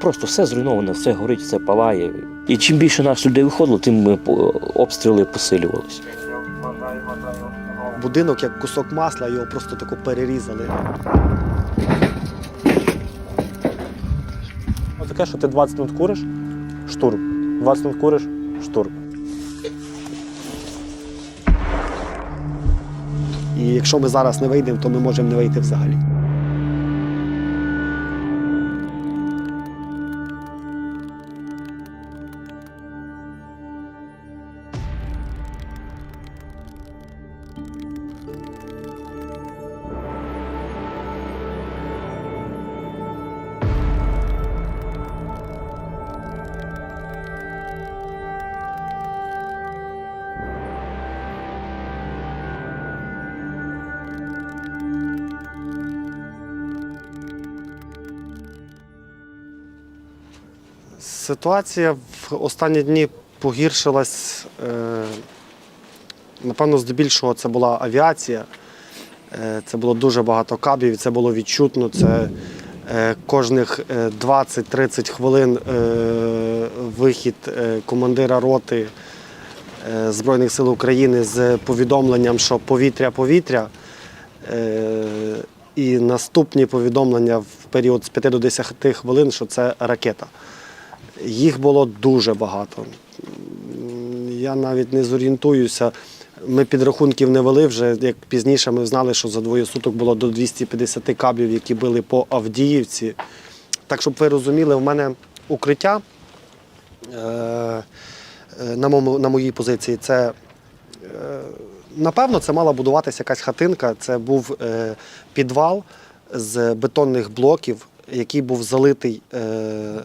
Просто все зруйноване, все горить, все палає. І чим більше нас людей виходило, тим ми обстріли посилювалися. Будинок як кусок масла, його просто тако перерізали. Отаке, що ти 20 минут куриш, штурм. 20 минут куриш, штурм. І якщо ми зараз не вийдемо, то ми можемо не вийти взагалі. Ситуація в останні дні погіршилась. е, Напевно, здебільшого це була авіація. Е, Це було дуже багато кабів, це було відчутно. Це е, кожних е, 20-30 хвилин вихід командира роти Збройних сил України з повідомленням, що повітря, повітря. Е, І наступні повідомлення в період з 5 до 10 хвилин, що це ракета. Їх було дуже багато. Я навіть не зорієнтуюся. Ми підрахунків не вели вже. Як пізніше ми знали, що за двоє суток було до 250 каблів, які били по Авдіївці. Так, щоб ви розуміли, в мене укриття е, е, на, моєму, на моїй позиції це. е, Напевно, це мала будуватися якась хатинка. Це був підвал з бетонних блоків, який був залитий е,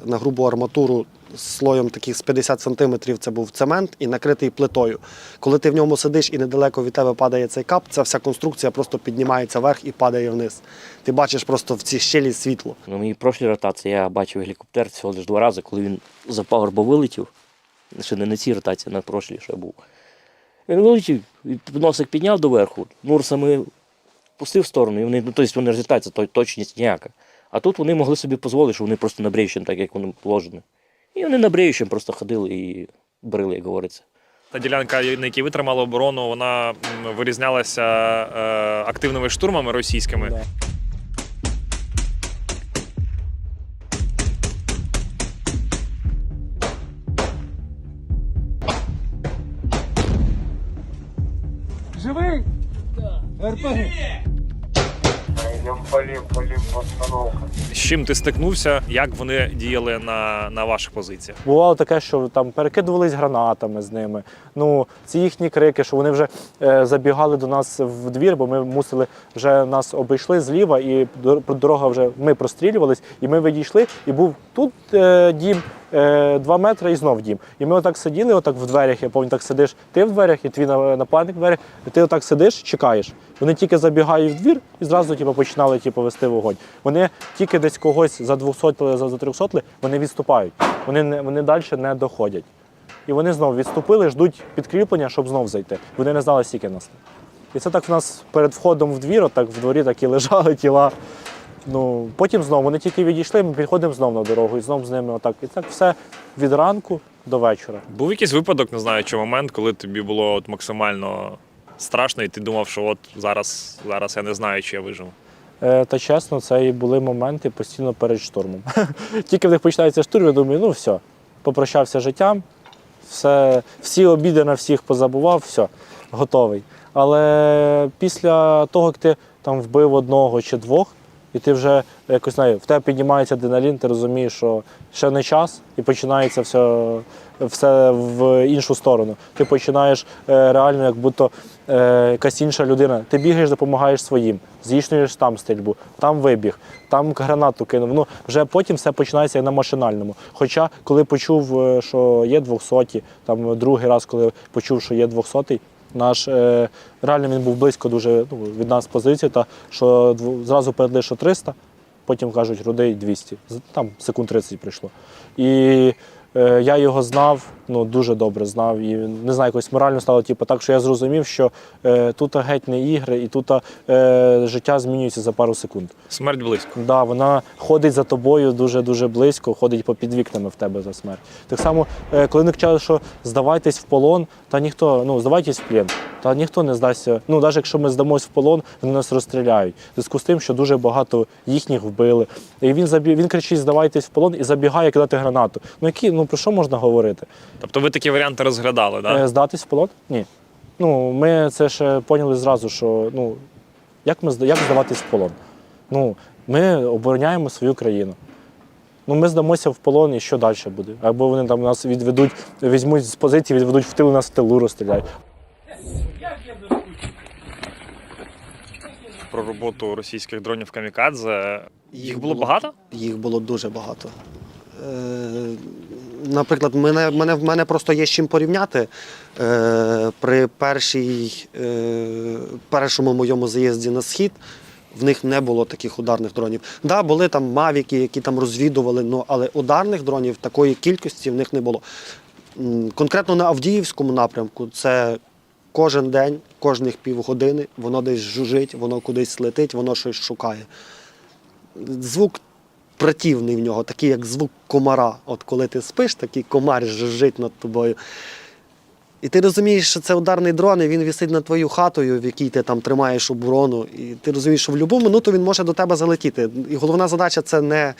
на грубу арматуру слоєм таких з 50 сантиметрів. Це був цемент і накритий плитою. Коли ти в ньому сидиш і недалеко від тебе падає цей кап, ця вся конструкція просто піднімається вверх і падає вниз. Ти бачиш просто в цій щелі світло. На моїй прошлій ротації я бачив гелікоптер всього лише два рази, коли він за пагорба вилетів. Ще не на цій ротації, на прошлій ще був. Він вилетів, носик підняв доверху, Нурсами пустив в сторону, і вони, ну, тобто вони розлітаються, то точність ніяка. А тут вони могли собі дозволити, що вони просто на так як воно положено. І вони на просто ходили і брили, як говориться. Та ділянка, на якій ви тримали оборону, вона вирізнялася е, активними штурмами російськими. Да. З чим ти стикнувся? Як вони діяли на, на ваших позиціях? Бувало таке, що там перекидувались гранатами з ними. Ну, ці їхні крики, що вони вже е, забігали до нас в двір, бо ми мусили вже нас обійшли зліва, і дорога вже ми прострілювались, і ми відійшли, і був тут е, дім. Е, Два метри і знов дім. І ми отак сиділи, отак в дверях. Я пам'ятаю, так сидиш ти в дверях, і твій на- напарник в дверях, і ти отак сидиш, чекаєш. Вони тільки забігають в двір і зразу типу, починали типу, вести вогонь. Вони тільки десь когось за 200 за за 300 вони відступають. Вони не вони далі не доходять. І вони знову відступили, ждуть підкріплення, щоб знов зайти. Вони не знали, скільки нас. І це так в нас перед входом в двір, отак в дворі такі лежали тіла. Ну, потім знову вони тільки відійшли, ми підходимо знову на дорогу і знову з ними отак. І так все від ранку до вечора. Був якийсь випадок, не знаю, чи момент, коли тобі було от максимально страшно, і ти думав, що от зараз, зараз я не знаю, чи я виживу. Е, та чесно, це і були моменти постійно перед штурмом. Тільки в них починається штурм, я думаю, ну все, попрощався життям, все, всі обіди на всіх позабував, все, готовий. Але після того, як ти там вбив одного чи двох, і ти вже якось знаю, в тебе піднімається адреналін, ти розумієш, що ще не час, і починається все, все в іншу сторону. Ти починаєш е, реально, як будто е, якась інша людина. Ти бігаєш, допомагаєш своїм, здійснюєш там стрільбу, там вибіг, там гранату кинув. Ну вже потім все починається як на машинальному. Хоча, коли почув, е, що є 200, там другий раз, коли почув, що є 200, наш е, реально він був близько дуже ну, від нас позиції, та що зразу передали, що 300, потім кажуть, рудий 200. Там секунд 30 прийшло. І е, я його знав ну, дуже добре знав і не знаю, якось морально стало, типу, так що я зрозумів, що е, тут геть не ігри, і тут е, життя змінюється за пару секунд. Смерть близько. Да, вона ходить за тобою дуже-дуже близько, ходить по під вікнами в тебе за смерть. Так само, е, коли вони кричали, що здавайтесь в полон, та ніхто, ну здавайтесь в плен, та ніхто не здасться. Ну, навіть якщо ми здамось в полон, вони нас розстріляють. В зв'язку з тим, що дуже багато їхніх вбили. І він забі... він кричить, здавайтесь в полон і забігає кидати гранату. Ну які, ну про що можна говорити? Тобто ви такі варіанти розглядали, Е, так? Здатись в полон? Ні. Ну, ми це ще поняли зразу, що ну, як, ми, як здаватись в полон? Ну, ми обороняємо свою країну. Ну, ми здамося в полон і що далі буде? Або вони там нас відведуть, візьмуть з позиції, відведуть в тил, і нас в тилу розстріляють. Про роботу російських дронів камікадзе. Їх Їх було було- багато? Їх було дуже багато. Е, наприклад, мене, мене, в мене просто є з чим порівняти. Е, при першій, е, першому моєму заїзді на схід в них не було таких ударних дронів. Да, були там мавіки, які там розвідували, ну, але ударних дронів такої кількості в них не було. Конкретно на Авдіївському напрямку це кожен день, кожних півгодини, воно десь жужить, воно кудись летить, воно щось шукає звук противний в нього, такий як звук комара. От коли ти спиш, такий комар жужжить над тобою. І ти розумієш, що це ударний дрон, і він висить над твоєю хатою, в якій ти там тримаєш оборону. І ти розумієш, що в будь-яку минуту він може до тебе залетіти. І головна задача це не,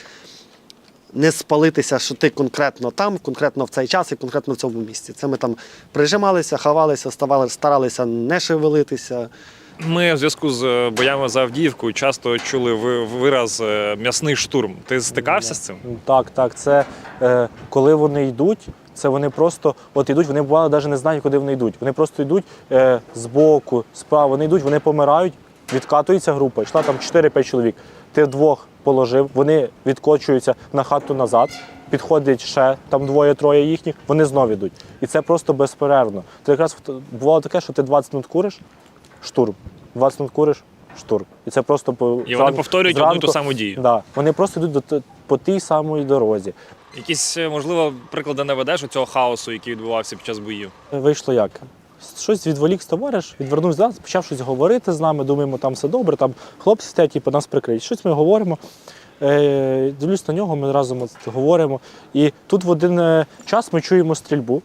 не спалитися, що ти конкретно там, конкретно в цей час і конкретно в цьому місці. Це ми там прижималися, ховалися, ставали, старалися не шевелитися. Ми в зв'язку з е, боями за Авдіївку часто чули ви- вираз е, м'ясний штурм. Ти стикався з цим? Так, так. Це е, коли вони йдуть, це вони просто от йдуть, вони бувало навіть не знають, куди вони йдуть. Вони просто йдуть з боку, справа, вони йдуть, вони помирають, відкатується група, йшла там 4-5 чоловік. Ти двох положив, вони відкочуються на хату назад. Підходить ще там двоє-троє їхніх, вони знов йдуть. І це просто безперервно. То якраз бувало таке, що ти 20 минут куриш, штурм. 20 минут куриш, штурм. І це просто по І вони повторюють одну ту саму дію. Да. Вони просто йдуть до т- по тій самій дорозі. Якісь, е, можливо, приклади наведеш у цього хаосу, який відбувався під час боїв? Вийшло як? Щось відволік товариш, відвернувся до нас, почав щось говорити з нами, думаємо, там все добре, там хлопці стоять, типу, нас прикриють. Щось ми говоримо. Е, дивлюсь на нього, ми разом от говоримо. І тут в один е, час ми чуємо стрільбу.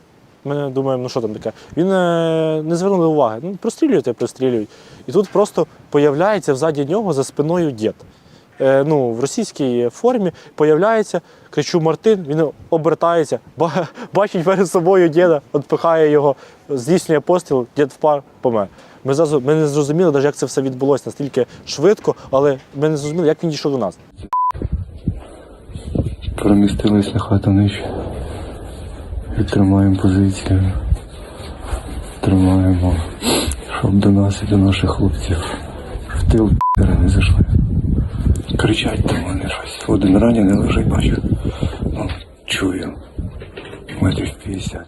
Ми думаємо, ну що там таке. Він е, не звернули уваги. Ну, прострілюють прострілюють. І тут просто появляється взаді нього за спиною дід. Е, ну, в російській формі появляється, кричу Мартин, він обертається, ба- бачить перед собою діда, відпихає його, здійснює постріл, дід впав, помер. Ми, зразу, ми не зрозуміли, навіть, як це все відбулося настільки швидко, але ми не зрозуміли, як він дійшов до нас. Перемістились на хату нижче. І тримаємо позицію. Тримаємо, щоб до нас і до наших хлопців в тил не зайшли. Кричать там вони щось. Один ранений лежить, бачу. Ну, чую. Метрів 50.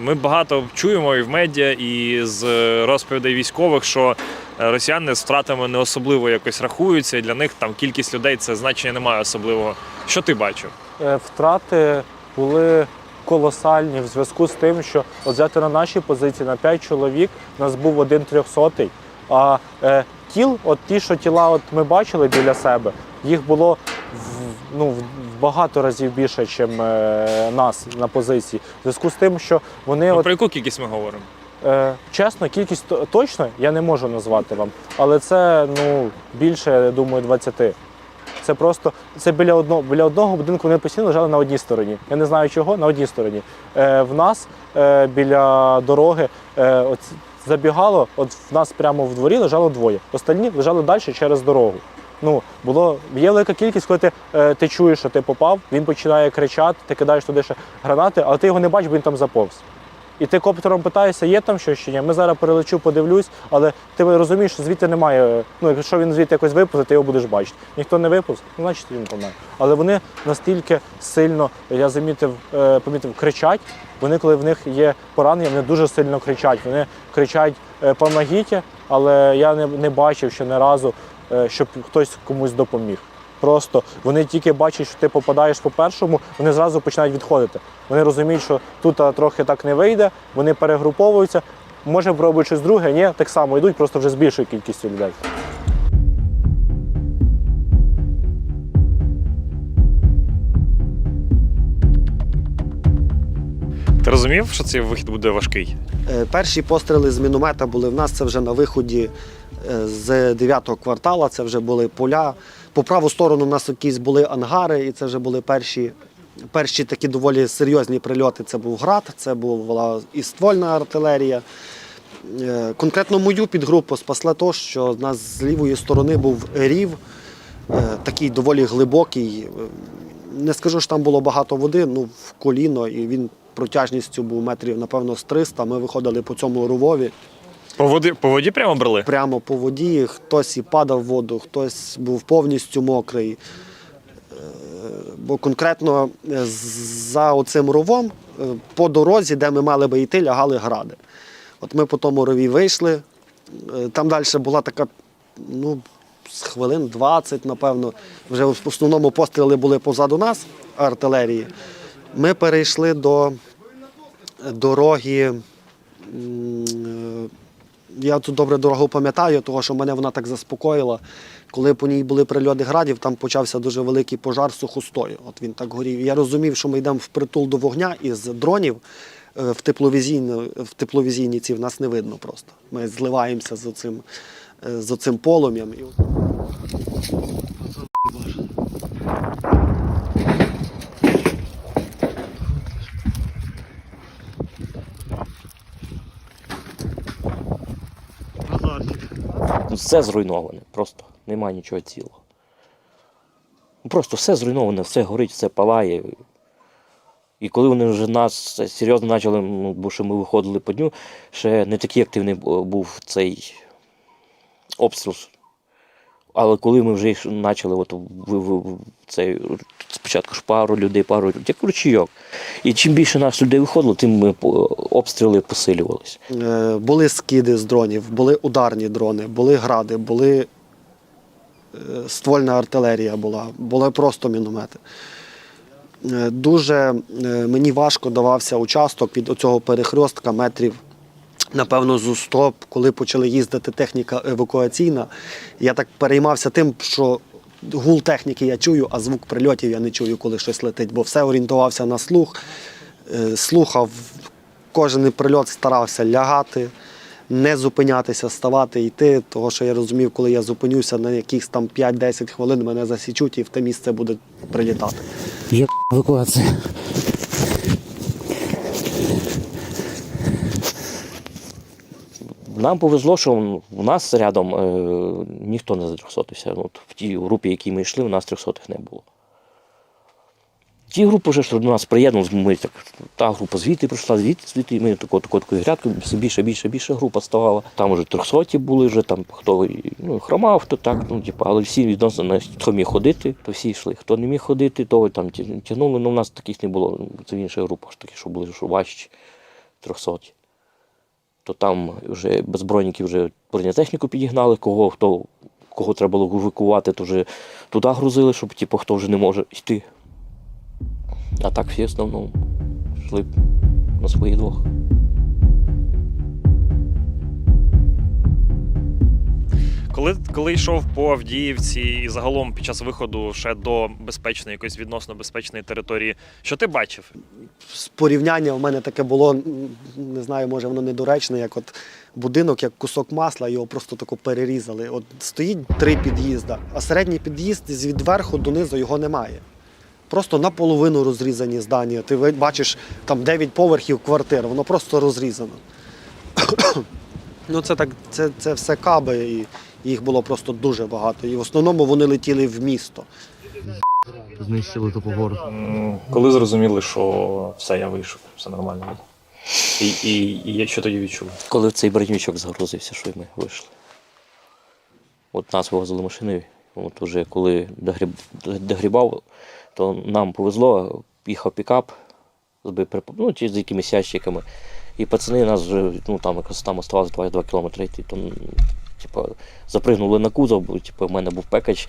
Ми багато чуємо і в медіа, і з розповідей військових, що росіяни з втратами не особливо якось рахуються, і для них там кількість людей це значення не має особливого. Що ти бачив? Е, Втрати були колосальні в зв'язку з тим, що от взяти на нашій позиції на 5 чоловік, у нас був один трьохсотий, а е, тіл, от ті, що тіла от ми бачили біля себе, їх було в, ну, в багато разів більше, ніж е, нас на позиції. В зв'язку з тим, що вони Ну, от, про яку кількість ми говоримо? Е, чесно, кількість то- точно я не можу назвати вам, але це ну, більше, я думаю, 20. Це просто це біля одного біля одного будинку вони постійно лежали на одній стороні. Я не знаю чого, на одній стороні. Е, в нас е, біля дороги е, от, забігало, от в нас прямо в дворі лежало двоє. Остальні лежали далі через дорогу. Ну, було, є велика кількість, коли ти, е, ти чуєш, що ти попав, він починає кричати, ти кидаєш туди ще гранати, але ти його не бачиш, бо він там заповз. І ти коптером питаєшся, є там щось чи ні. Ми зараз перелечу, подивлюсь, але ти розумієш, що звідти немає. Ну, якщо він звідти якось виповзе, ти його будеш бачити. Ніхто не виповз, ну, значить він помер. Але вони настільки сильно, я замітив, е, помітив, кричать. Вони, коли в них є поранення, вони дуже сильно кричать. Вони кричать е, «помогіть», але я не, не бачив ще не разу, е, щоб хтось комусь допоміг. Просто вони тільки бачать, що ти попадаєш по першому, вони зразу починають відходити. Вони розуміють, що тут трохи так не вийде, вони перегруповуються. Може, пробують щось друге, ні, так само йдуть, просто вже з більшою кількістю людей. Розумів, що цей вихід буде важкий? Е, Перші постріли з міномета були в нас. Це вже на виході е, з 9-го квартала. Це вже були поля. По праву сторону у нас якісь були ангари, і це вже були перші, перші такі доволі серйозні прильоти. Це був град, це була і ствольна артилерія. Е, Конкретно мою підгрупу спасло то, що в нас з лівої сторони був рів, такий доволі глибокий. Не скажу, що там було багато води, ну в коліно, і він протяжністю був метрів, напевно, з 300. Ми виходили по цьому рувові По воді, по воді прямо брали? прямо по воді. Хтось і падав в воду, хтось був повністю мокрий. Е, Бо конкретно е, за оцим ровом е, по дорозі, де ми мали би йти, лягали гради. От ми по тому рові вийшли. Там далі була така, ну, з хвилин 20, напевно. Вже в основному постріли були позаду нас, артилерії. Ми перейшли до дороги. е, Я тут добре дорогу пам'ятаю, тому що мене вона так заспокоїла. Коли по ній були прильоти градів, там почався дуже великий пожар сухостою. От він так горів. Я розумів, що ми йдемо в притул до вогня із дронів е, в тепловізійні, в тепловізійниці в нас не видно просто. Ми зливаємося з оцим, е, з оцим полум'ям. Все зруйноване, просто немає нічого цілого. Ну, Просто все зруйноване, все горить, все палає. І коли вони вже нас серйозно почали, ну, бо що ми виходили по дню, ще не такий активний був цей обстріл. Але коли ми вже почали, от, в, в, в, цей, спочатку ж пару людей, пару людей, як ручійок. І чим більше нас людей виходило, тим ми обстріли посилювалися. Е, Були скиди з дронів, були ударні дрони, були гради, були е, ствольна артилерія була, були просто міномети. Е, Дуже мені важко давався участок від оцього перехрестка метрів, напевно, зу 100, коли почали їздити техніка евакуаційна. Я так переймався тим, що гул техніки я чую, а звук прильотів я не чую, коли щось летить, бо все орієнтувався на слух, е, слухав кожен прильот старався лягати, не зупинятися, ставати, йти. Того, що я розумів, коли я зупинюся на якихось там 5-10 хвилин, мене засічуть і в те місце буде прилітати. Є евакуація. Нам повезло, що в нас рядом е, ніхто не затрьохсотився. Ну, От в тій групі, в якій ми йшли, у нас трьохсотих не було. Ті групи вже що до нас приєдналися, ми так, та група звідти прийшла, звідти, звідти, і ми тако, тако, такою грядкою, все більше, більше, більше група ставала. Там вже трьохсоті були, вже там хто ну, хромав, хто так, ну, типу, але всі відносно, хто міг ходити, то всі йшли. Хто не міг ходити, то там тягнули. Ну, у нас таких не було. Це в інших групах такі, що були що важчі, трьохсоті. То там вже безбройники вже бронетехніку підігнали, кого хто. Кого треба було евакувати, то вже туди грузили, щоб типу, хто вже не може йти. А так всі в основному йшли на свої двох. Коли, коли йшов по Авдіївці і загалом під час виходу ще до безпечної, якоїсь відносно безпечної території, що ти бачив? Порівняння в мене таке було, не знаю, може воно недоречне, як от будинок, як кусок масла, його просто тако перерізали. От стоїть три під'їзда, а середній під'їзд від верху донизу його немає. Просто наполовину розрізані здання. Ти бачиш там 9 поверхів квартир, воно просто розрізано. ну, це так, це, це все каби, і їх було просто дуже багато. І в основному вони летіли в місто. знищили тупо город. Коли зрозуміли, що все, я вийшов, все нормально. І, і, і я що тоді відчув? Коли цей броньовичок загрузився, що й ми вийшли. От нас вивозили машиною. От уже коли догріб, догрібав, то нам повезло, їхав пікап з ну, чи з якимись ящиками. І пацани нас вже, ну там якось там оставалось 2, 2 кілометри то типу, запригнули на кузов, бо типу, в мене був пекач.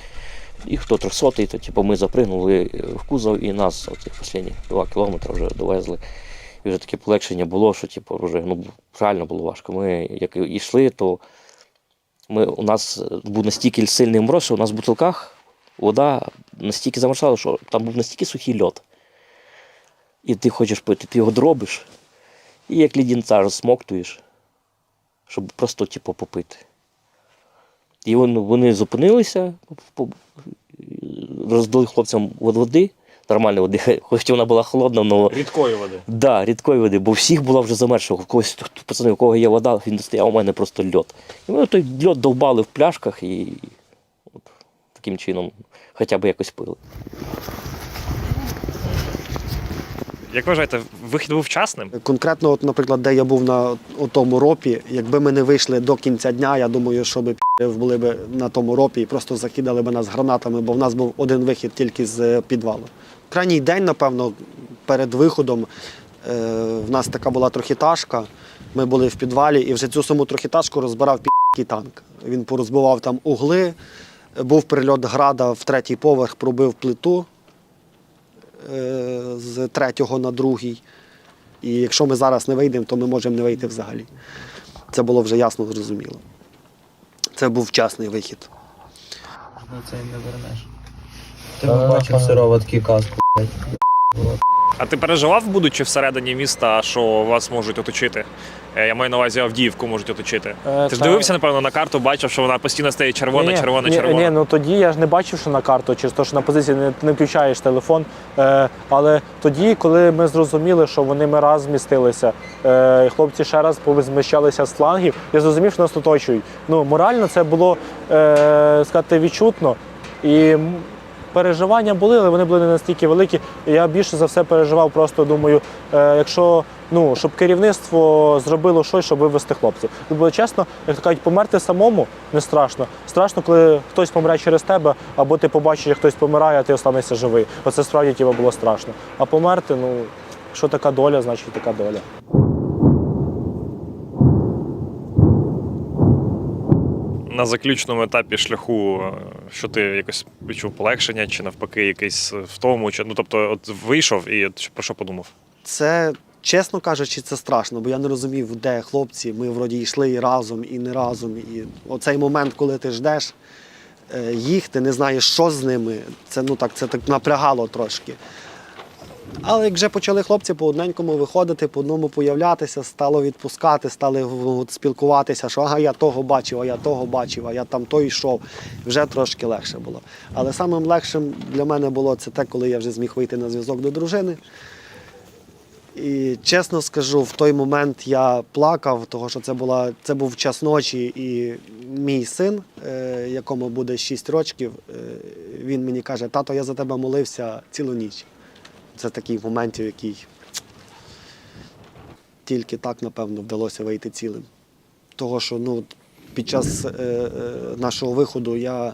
і хто 300 то типу, ми запригнули в кузов і нас оцих останні 2 кілометри вже довезли. І вже таке полегшення було, що типу, вже ну, реально було важко. Ми як йшли, то ми, у нас був настільки сильний мороз, що у нас в бутилках вода настільки замерзала, що там був настільки сухий льод. І ти хочеш пити, ти його дробиш, і як лідінця розсмоктуєш, щоб просто типу, попити. І вони, зупинилися, роздали хлопцям води, нормальної води, хоч вона була холодна, але Рідкої води. Да, рідкої води, бо всіх була вже замерзшого. У когось пацани, у кого є вода, він стояв, у мене просто льод. І ми той льод довбали в пляшках і от, таким чином хоча б якось пили. Як вважаєте, вихід був вчасним? Конкретно, от, наприклад, де я був на тому ропі, якби ми не вийшли до кінця дня, я думаю, що би пі***ли були б на тому ропі і просто закидали б нас гранатами, бо в нас був один вихід тільки з е, підвалу. Крайній день, напевно, перед виходом е, в нас така була трохітажка. Ми були в підвалі, і вже цю саму трохітажку розбирав пі***й танк. Він порозбивав там угли, був прильот града в третій поверх, пробив плиту з третього на другий. І якщо ми зараз не вийдемо, то ми можемо не вийти взагалі. Це було вже ясно зрозуміло. Це був вчасний вихід. Ну це не вернеш. Ти бачив сироватки каску, блядь. А ти переживав, будучи всередині міста, що вас можуть оточити? Е, Я маю на увазі Авдіївку можуть оточити. Е, Ти ж та- дивився, напевно, на карту, бачив, що вона постійно стає червона, Ні, червона, ні, червона. Ні, ну тоді я ж не бачив, що на карту, через те, що на позиції не, не включаєш телефон. Е, але тоді, коли ми зрозуміли, що вони ми раз змістилися, е, хлопці ще раз позміщалися з флангів, я зрозумів, що нас оточують. Ну, морально це було е, сказати, відчутно. І переживання були, але вони були не настільки великі. Я більше за все переживав, просто думаю, е, якщо ну, щоб керівництво зробило щось, щоб вивести хлопців. Бо чесно, як кажуть, померти самому не страшно. Страшно, коли хтось помре через тебе, або ти побачиш, як хтось помирає, а ти останешся живий. Оце справді тіба було страшно. А померти, ну, що така доля, значить така доля. На заключному етапі шляху, що ти якось відчув полегшення, чи навпаки, якийсь е, втому, чи ну тобто, от вийшов і от про що подумав? Це, чесно кажучи, це страшно, бо я не розумів, де хлопці. Ми вроді йшли і разом, і не разом. І оцей момент, коли ти ждеш е, їх, ти не знаєш, що з ними. Це ну так, це так напрягало трошки. Але як вже почали хлопці по одненькому виходити, по одному появлятися, стало відпускати, стали спілкуватися, що ага, я того бачив, а я того бачив, а я там той йшов. Вже трошки легше було. Але самим легшим для мене було це те, коли я вже зміг вийти на зв'язок до дружини. І чесно скажу, в той момент я плакав, тому що це, була, це був час ночі, і мій син, е, якому буде 6 років, е, він мені каже: тато, я за тебе молився цілу ніч. Це такий момент, який тільки так, напевно, вдалося вийти цілим. Того, що ну, під час е, е, нашого виходу я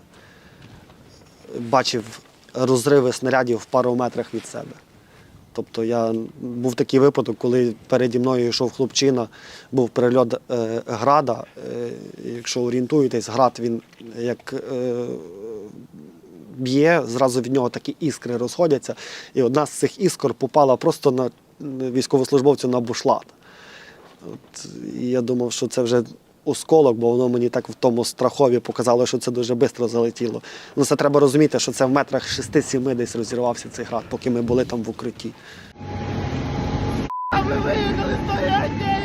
бачив розриви снарядів в пару метрах від себе. Тобто я був такий випадок, коли переді мною йшов хлопчина, був перельот е, града. Е, якщо орієнтуєтесь, град він як е, б'є, зразу від нього такі іскри розходяться. І одна з цих іскор попала просто на військовослужбовцю на бушлат. От, і я думав, що це вже осколок, бо воно мені так в тому страхові показало, що це дуже швидко залетіло. Ну, це треба розуміти, що це в метрах 6-7 десь розірвався цей град, поки ми були там в укритті. А ви виїхали на!